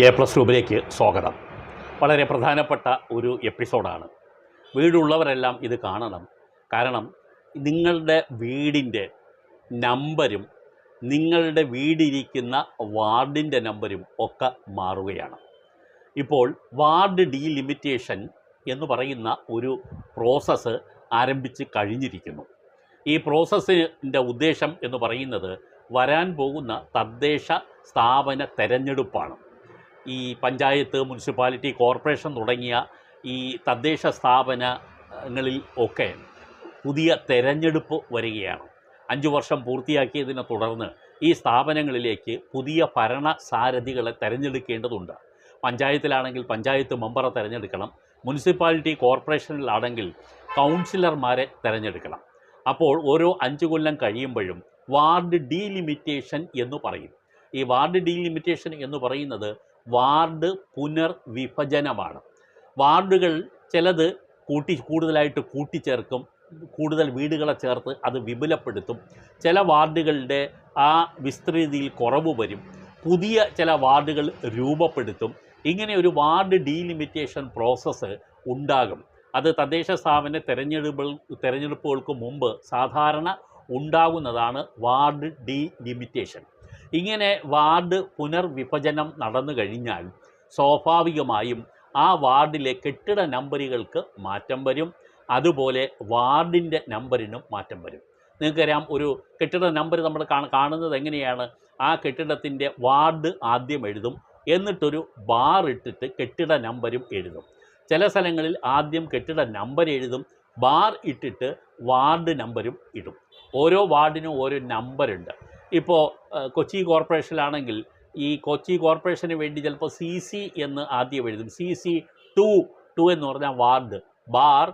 A plus ട്യൂബിലേക്ക് സ്വാഗതം. വളരെ പ്രധാനപ്പെട്ട ഒരു എപ്പിസോഡാണ്. വീടുള്ളവരെല്ലാം ഇത് കാണണം. കാരണം നിങ്ങളുടെ വീടിന്റെ നമ്പരും നിങ്ങളുടെ വീടിരിക്കുന്ന വാർഡിന്റെ നമ്പരും ഒക്കെ മാറുകയാണ്. ഇപ്പോൾ വാർഡ് ഡീലിമിറ്റേഷൻ എന്ന് പറയുന്ന ഒരു പ്രോസസ്സ് ആരംഭിച്ച് കഴിഞ്ഞിരിക്കുന്നു. ഈ പ്രോസസ്സിന്റെ ഉദ്ദേശം എന്ന് പറയുന്നത് വരാൻ പോകുന്ന തദ്ദേശ സ്ഥാപന തെരഞ്ഞെടുപ്പാണ്. ഈ പഞ്ചായത്ത് മുനിസിപ്പാലിറ്റി കോർപ്പറേഷൻ തുടങ്ങിയ ഈ തദ്ദേശ സ്ഥാപനങ്ങളിൽ ഒക്കെ പുതിയ തെരഞ്ഞെടുപ്പ് വരികയാണ്. അഞ്ചു വർഷം പൂർത്തിയാക്കിയതിനെ തുടർന്ന് ഈ സ്ഥാപനങ്ങളിലേക്ക് പുതിയ ഭരണസാരഥികളെ തിരഞ്ഞെടുക്കേണ്ടതുണ്ട്. പഞ്ചായത്തിലാണെങ്കിൽ പഞ്ചായത്ത് മെമ്പറെ തിരഞ്ഞെടുക്കണം. മുനിസിപ്പാലിറ്റി കോർപ്പറേഷനിലാണെങ്കിൽ കൗൺസിലർമാരെ തിരഞ്ഞെടുക്കണം. അപ്പോൾ ഓരോ അഞ്ച് കൊല്ലം കഴിയുമ്പോഴും വാർഡ് ഡീലിമിറ്റേഷൻ എന്ന് പറയും. ഈ വാർഡ് ഡീലിമിറ്റേഷൻ എന്ന് പറയുന്നത് വാർഡ് പുനർവിഭജനമാണ്. വാർഡുകൾ ചിലത് കൂട്ടി കൂടുതലായിട്ട് കൂട്ടിച്ചേർക്കും കൂടുതൽ വീടുകളെ ചേർത്ത് അത് വിപുലപ്പെടുത്തും. ചില വാർഡുകളുടെ ആ വിസ്തൃതിയിൽ കുറവ് വരും. പുതിയ ചില വാർഡുകൾ രൂപപ്പെടുത്തും. ഇങ്ങനെ ഒരു വാർഡ് ഡീലിമിറ്റേഷൻ പ്രോസസ്സ് ഉണ്ടാകും. അത് തദ്ദേശ സ്ഥാപന തിരഞ്ഞെടുപ്പ് തിരഞ്ഞെടുപ്പുകൾക്ക് മുമ്പ് സാധാരണ ഉണ്ടാകുന്നതാണ് വാർഡ് ഡീലിമിറ്റേഷൻ. ഇങ്ങനെ വാർഡ് പുനർവിഭജനം നടന്നു കഴിഞ്ഞാൽ സ്വാഭാവികമായും ആ വാർഡിലെ കെട്ടിട നമ്പറുകൾക്ക് മാറ്റം വരും. അതുപോലെ വാർഡിന്റെ നമ്പറിനും മാറ്റം വരും. നിങ്ങൾക്കറിയാം ഒരു കെട്ടിട നമ്പർ നമ്മൾ കാണ- കാണുന്നത് എങ്ങനെയാണ്? ആ കെട്ടിടത്തിന്റെ വാർഡ് ആദ്യം എഴുതും. എന്നിട്ടൊരു ബാർ ഇട്ടിട്ട് കെട്ടിട നമ്പരും എഴുതും. ചില സ്ഥലങ്ങളിൽ ആദ്യം കെട്ടിട നമ്പർ എഴുതും. ബാർ ഇട്ടിട്ട് വാർഡ് നമ്പരും ഇടും. ഓരോ വാർഡിനും ഓരോ നമ്പറുണ്ട്. ഇപ്പോൾ കൊച്ചി കോർപ്പറേഷനിലാണെങ്കിൽ ഈ കൊച്ചി കോർപ്പറേഷന് വേണ്ടി ചിലപ്പോൾ സി സി എന്ന് ആദ്യം എഴുതും. സി സി ടു ടു എന്ന് പറഞ്ഞാൽ വാർഡ്. ബാർ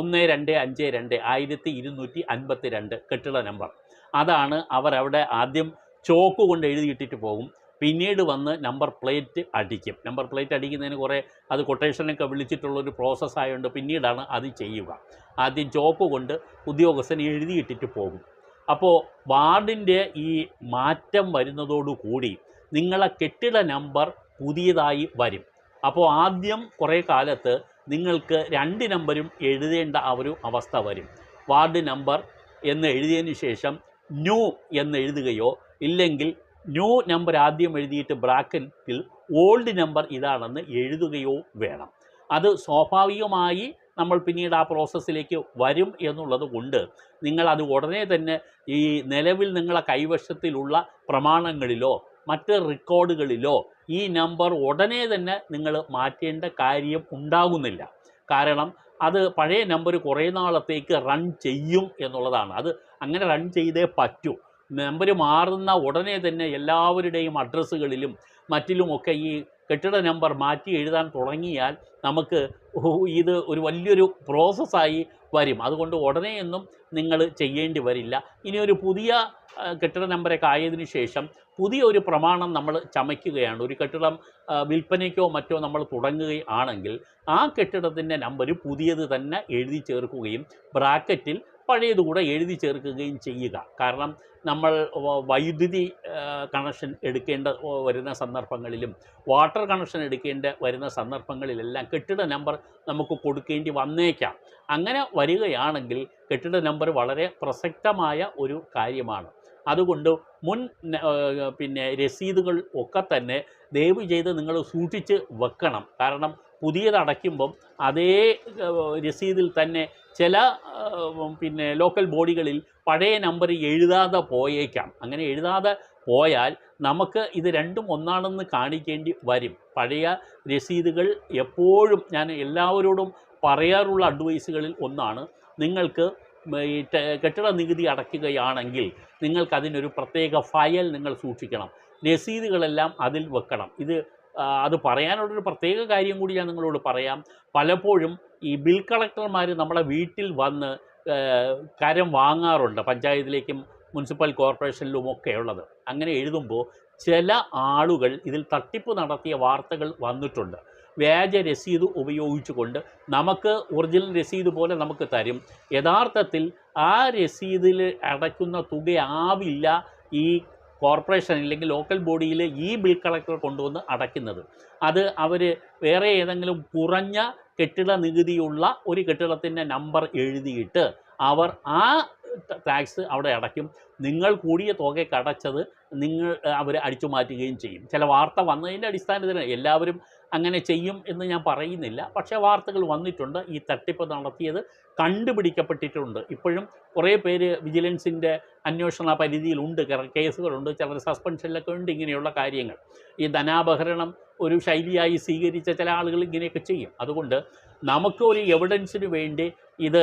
ഒന്ന് രണ്ട് അഞ്ച് രണ്ട് ആയിരത്തി ഇരുന്നൂറ്റി അൻപത്തി രണ്ട് കെട്ടിട നമ്പർ. അതാണ് അവരവിടെ ആദ്യം ചോക്ക് കൊണ്ട് എഴുതിയിട്ടിട്ട് പോകും. പിന്നീട് വന്ന് നമ്പർ പ്ലേറ്റ് അടിക്കും. നമ്പർ പ്ലേറ്റ് അടിക്കുന്നതിന് കുറേ അത് കൊട്ടേഷനൊക്കെ വിളിച്ചിട്ടുള്ളൊരു പ്രോസസ്സായതുകൊണ്ട് പിന്നീടാണ് അത് ചെയ്യുക. ആദ്യം ചോക്ക് കൊണ്ട് ഉദ്യോഗസ്ഥന് എഴുതിയിട്ടിട്ട് പോകും. അപ്പോൾ വാർഡിന്റെ ഈ മാറ്റം വരുന്നതോടുകൂടി നിങ്ങളെ കെട്ടിട നമ്പർ പുതിയതായി വരും. അപ്പോൾ ആദ്യം കുറേ കാലത്ത് നിങ്ങൾക്ക് രണ്ട് നമ്പരും എഴുതേണ്ട ആ ഒരു അവസ്ഥ വരും. വാർഡ് നമ്പർ എന്ന് എഴുതിയതിന് ശേഷം ന്യൂ എന്ന് എഴുതുകയോ ഇല്ലെങ്കിൽ ന്യൂ നമ്പർ ആദ്യം എഴുതിയിട്ട് ബ്രാക്കറ്റിൽ ഓൾഡ് നമ്പർ ഇതാണെന്ന് എഴുതുകയോ വേണം. അത് സ്വാഭാവികമായി നമ്മൾ പിന്നീട് ആ പ്രോസസ്സിലേക്ക് വരും എന്നുള്ളത് കൊണ്ട് നിങ്ങൾ അത് ഉടനെ തന്നെ ഈ നിലവിൽ നിങ്ങളെ കൈവശത്തിലുള്ള പ്രമാണങ്ങളിലോ മറ്റ് റെക്കോർഡുകളിലോ ഈ നമ്പർ ഉടനെ തന്നെ നിങ്ങൾ മാറ്റേണ്ട കാര്യം ഉണ്ടാകുന്നില്ല. കാരണം അത് പഴയ നമ്പർ കുറേ നാളത്തേക്ക് റൺ ചെയ്യും എന്നുള്ളതാണ്. അത് അങ്ങനെ റൺ ചെയ്തേ പറ്റൂ. നമ്പർ മാറുന്ന ഉടനെ തന്നെ എല്ലാവരുടെയും അഡ്രസ്സുകളിലും മറ്റിലുമൊക്കെ ഈ കെട്ടിട നമ്പർ മാറ്റി എഴുതാൻ തുടങ്ങിയാൽ നമുക്ക് ഇത് ഒരു വലിയൊരു പ്രോസസ്സായി വരും. അതുകൊണ്ട് ഉടനെയൊന്നും നിങ്ങൾ ചെയ്യേണ്ടി വരില്ല. ഇനി ഒരു പുതിയ കെട്ടിട നമ്പറൊക്കെ ആയതിനു ശേഷം പുതിയ ഒരു പ്രമാണം നമ്മൾ ചമയ്ക്കുകയാണ്. ഒരു കെട്ടിടം വിൽപ്പനയ്ക്കോ മറ്റോ നമ്മൾ തുടങ്ങുകയാണെങ്കിൽ ആ കെട്ടിടത്തിന്റെ നമ്പർ പുതിയത് തന്നെ എഴുതി ചേർക്കുകയും ബ്രാക്കറ്റിൽ പഴയതുകൂടെ എഴുതി ചേർക്കുകയും ചെയ്യുക. കാരണം നമ്മൾ വൈദ്യുതി കണക്ഷൻ എടുക്കേണ്ട വരുന്ന സന്ദർഭങ്ങളിലും വാട്ടർ കണക്ഷൻ എടുക്കേണ്ട വരുന്ന സന്ദർഭങ്ങളിലെല്ലാം കെട്ടിട നമ്പർ നമുക്ക് കൊടുക്കേണ്ടി വന്നേക്കാം. അങ്ങനെ വരികയാണെങ്കിൽ കെട്ടിട നമ്പർ വളരെ പ്രസക്തമായ ഒരു കാര്യമാണ്. അതുകൊണ്ട് മുൻ പിന്നെ രസീതുകൾ ഒക്കെ തന്നെ ദയവ് ചെയ്ത് നിങ്ങൾ സൂക്ഷിച്ച് വെക്കണം. കാരണം പുതിയത് അടയ്ക്കുമ്പം അതേ രസീതിൽ തന്നെ ചില പിന്നെ ലോക്കൽ ബോഡികളിൽ പഴയ നമ്പർ എഴുതാതെ പോയേക്കാം. അങ്ങനെ എഴുതാതെ പോയാൽ നമുക്ക് ഇത് രണ്ടും ഒന്നാണെന്ന് കാണിക്കേണ്ടി വരും. പഴയ രസീതുകൾ എപ്പോഴും ഞാൻ എല്ലാവരോടും പറയാറുള്ള അഡ്വൈസുകളിൽ ഒന്നാണ്. നിങ്ങൾക്ക് ഈ കെട്ടിട നികുതി അടയ്ക്കുകയാണെങ്കിൽ നിങ്ങൾക്ക് അതിനൊരു പ്രത്യേക ഫയൽ നിങ്ങൾ സൂക്ഷിക്കണം. രസീതുകളെല്ലാം അതിൽ വെക്കണം. ഇത് അത് പറയാനുള്ളൊരു പ്രത്യേക കാര്യം കൂടി ഞാൻ നിങ്ങളോട് പറയാം. പലപ്പോഴും ഈ ബിൽ കളക്ടർമാർ നമ്മളെ വീട്ടിൽ വന്ന് കരം വാങ്ങാറുണ്ട് പഞ്ചായത്തിലേക്കും മുനിസിപ്പൽ കോർപ്പറേഷനിലും ഒക്കെ ഉള്ളത്. അങ്ങനെ എഴുതുമ്പോൾ ചില ആളുകൾ ഇതിൽ തട്ടിപ്പ് നടത്തിയ വാർത്തകൾ വന്നിട്ടുണ്ട്. വ്യാജ രസീത് ഉപയോഗിച്ചുകൊണ്ട് നമുക്ക് ഒറിജിനൽ രസീത് പോലെ നമുക്ക് തരും. യഥാർത്ഥത്തിൽ ആ രസീതിൽ അടയ്ക്കുന്ന തുകയാവില്ല ഈ കോർപ്പറേഷൻ അല്ലെങ്കിൽ ലോക്കൽ ബോഡിയിൽ ഈ ബിൽ കളക്ടർ കൊണ്ടുവന്ന് അടയ്ക്കുന്നത്. അത് അവർ വേറെ ഏതെങ്കിലും കുറഞ്ഞ കെട്ടിട നികുതിയുള്ള ഒരു കെട്ടിടത്തിന്റെ നമ്പർ എഴുതിയിട്ട് അവർ ആ ടാക്സ് അവിടെ അടയ്ക്കും. നിങ്ങൾ കൂടിയ തുകയ്ക്ക് അടച്ചത് നിങ്ങൾ അവർ അടിച്ചു മാറ്റുകയും ചെയ്യും. ചില വാർത്ത വന്നതിന്റെ അടിസ്ഥാനത്തിൽ എല്ലാവരും അങ്ങനെ ചെയ്യും എന്ന് ഞാൻ പറയുന്നില്ല. പക്ഷേ വാർത്തകൾ വന്നിട്ടുണ്ട്. ഈ തട്ടിപ്പ് നടത്തിയത് കണ്ടുപിടിക്കപ്പെട്ടിട്ടുണ്ട്. ഇപ്പോഴും കുറേ പേര് വിജിലൻസിന്റെ അന്വേഷണ പരിധിയിലുണ്ട്. കേസുകളുണ്ട്. ചിലർ സസ്പെൻഷനിലൊക്കെ ഉണ്ട്. ഇങ്ങനെയുള്ള കാര്യങ്ങൾ. ഈ ധനാപഹരണം ഒരു ശൈലിയായി സ്വീകരിച്ച ചില ആളുകൾ ഇങ്ങനെയൊക്കെ ചെയ്യും. അതുകൊണ്ട് നമുക്ക് ഒരു എവിഡൻസിന് വേണ്ടി ഇത്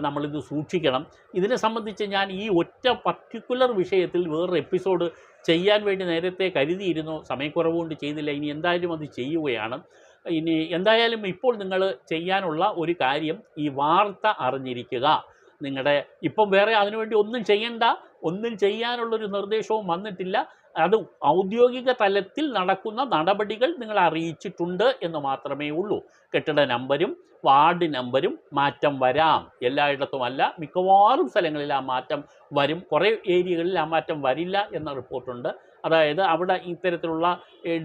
നമ്മളിത് സൂക്ഷിക്കണം. ഇതിനെ സംബന്ധിച്ച് ഞാൻ ഈ ഒറ്റ പർട്ടിക്കുലർ വിഷയത്തിൽ വേറൊരു എപ്പിസോഡ് ചെയ്യാൻ വേണ്ടി നേരത്തെ കരുതിയിരുന്നു. സമയക്കുറവുകൊണ്ട് ചെയ്തില്ല. ഇനി എന്തായാലും അത് ചെയ്യുകയാണ്. ഇനി എന്തായാലും ഇപ്പോൾ നിങ്ങൾ ചെയ്യാനുള്ള ഒരു കാര്യം ഈ വാർത്ത അറിഞ്ഞിരിക്കുക. നിങ്ങളുടെ ഇപ്പം വേറെ അതിനുവേണ്ടി ഒന്നും ചെയ്യണ്ട ഒന്നും ചെയ്യാനുള്ളൊരു നിർദ്ദേശവും വന്നിട്ടില്ല. അത് ഔദ്യോഗിക തലത്തിൽ നടക്കുന്ന നടപടികൾ നിങ്ങൾ അറിയിച്ചിട്ടുണ്ട് എന്ന് മാത്രമേ ഉള്ളൂ. കെട്ടിട നമ്പരും വാർഡ് നമ്പരും മാറ്റം വരാം. എല്ലായിടത്തുമല്ല മിക്കവാറും സ്ഥലങ്ങളിൽ ആ മാറ്റം വരും. കുറേ ഏരിയകളിൽ ആ മാറ്റം വരില്ല എന്ന റിപ്പോർട്ടുണ്ട്. അതായത് അവിടെ ഇത്തരത്തിലുള്ള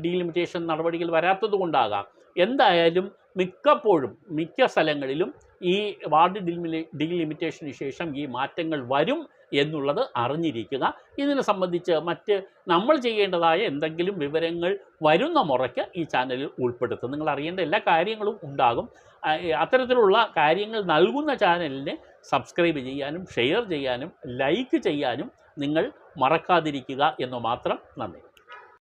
ഡീലിമിറ്റേഷൻ നടപടികൾ വരാത്തത് കൊണ്ടാകാം. എന്തായാലും മിക്കപ്പോഴും മിക്ക സ്ഥലങ്ങളിലും ഈ വാർഡ് ഡിലിമി ഡീലിമിറ്റേഷന് ശേഷം ഈ മാറ്റങ്ങൾ വരും എന്നുള്ളത് അറിഞ്ഞിരിക്കുക. ഇതിനെ സംബന്ധിച്ച് മറ്റ് നമ്മൾ ചെയ്യേണ്ടതായ എന്തെങ്കിലും വിവരങ്ങൾ വരുന്ന മുറയ്ക്ക് ഈ ചാനലിൽ ഉൾപ്പെടുത്തും. നിങ്ങൾ അറിയേണ്ട എല്ലാ കാര്യങ്ങളും ഉണ്ടാകും. അത്തരത്തിലുള്ള കാര്യങ്ങൾ നൽകുന്ന ചാനലിനെ സബ്സ്ക്രൈബ് ചെയ്യാനും ഷെയർ ചെയ്യാനും ലൈക്ക് ചെയ്യാനും നിങ്ങൾ മറക്കാതിരിക്കുക എന്ന് മാത്രം നന്ദി.